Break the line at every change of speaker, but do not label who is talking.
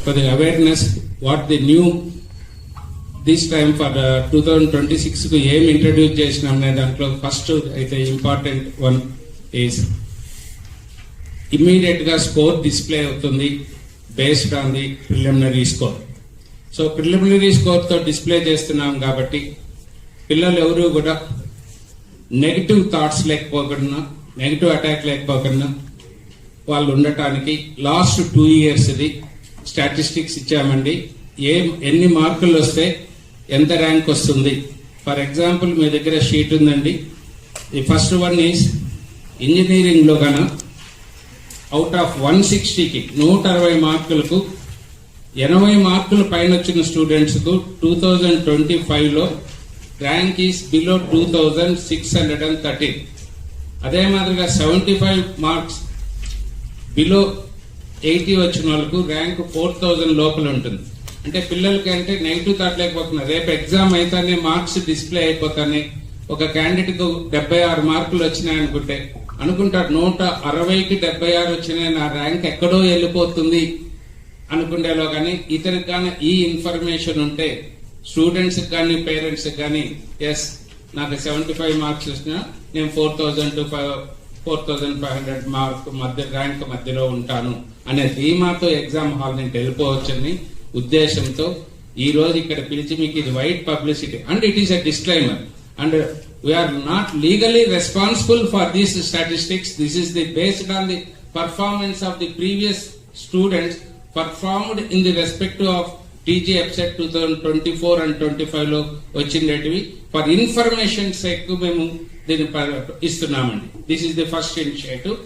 for the awareness what the new this time for two thousand twenty సిక్స్కు ఏం introduce చేసినాం అనే దాంట్లో first అయితే ఇంపార్టెంట్ వన్ ఈస్ ఇమ్మీడియట్గా స్కోర్ డిస్ప్లే అవుతుంది based on the preliminary score so preliminary స్కోర్తో display చేస్తున్నాం కాబట్టి పిల్లలు ఎవరు కూడా నెగిటివ్ థాట్స్ లేకపోకుండా నెగిటివ్ అటాక్ లేకపోకుండా వాళ్ళు ఉండటానికి లాస్ట్ టూ ఇయర్స్ది స్టాటిస్టిక్స్ ఇచ్చామండి. ఏ ఎన్ని మార్కులు వస్తే ఎంత ర్యాంక్ వస్తుంది? ఫర్ ఎగ్జాంపుల్ మీ దగ్గర షీట్ ఉందండి. ది ఫస్ట్ వన్ ఈస్ ఇంజనీరింగ్లో గన అవుట్ ఆఫ్ వన్ సిక్స్టీకి నూట అరవై మార్కులకు ఎనభై మార్కులు పైన వచ్చిన స్టూడెంట్స్కు టూ థౌజండ్ ట్వంటీ ఫైవ్లో rank is below two thousand six hundred and thirteen అదే మాదిరిగా seventy five marks below eighty వచ్చిన వాళ్ళకు ర్యాంక్ ఫోర్ థౌజండ్ లోపల ఉంటుంది. అంటే పిల్లలకి అంటే నెగిటివ్ థాట్ లేకపోతున్నారు. రేపు ఎగ్జామ్ అయితేనే మార్క్స్ డిస్ప్లే అయిపోతానే. ఒక క్యాండిడేట్కు డెబ్బై ఆరు మార్కులు వచ్చినాయి అనుకుంటే అనుకుంటారు నూట అరవైకి డెబ్బై ఆరు వచ్చినాయి నా ర్యాంక్ ఎక్కడో వెళ్ళిపోతుంది అనుకునేలో కానీ ఇతనికి కానీ ఈ ఇన్ఫర్మేషన్ ఉంటే స్టూడెంట్స్కి కానీ పేరెంట్స్కి కానీ ఎస్ నాకు సెవెంటీ ఫైవ్ మార్క్స్ వచ్చినా నేను four thousand to five four thousand five hundred mark మధ్య ర్యాంక్ మధ్యలో ఉంటాను అనే ధీమాతో ఎగ్జామ్ హాల్ నుంచి వెళ్ళిపోవచ్చని ఉద్దేశంతో ఈ రోజు ఇక్కడ పిలిచి మీకు ఇది white publicity. And it is a disclaimer. And we are not legally responsible for these statistics this is the based on the performance of the previous students performed in the respect of TG EAPCET two thousand twenty four and twenty ఫైవ్లో వచ్చిండేటివి. For information sake మేము దీన్ని ఇస్తున్నామండి. This is the first initiative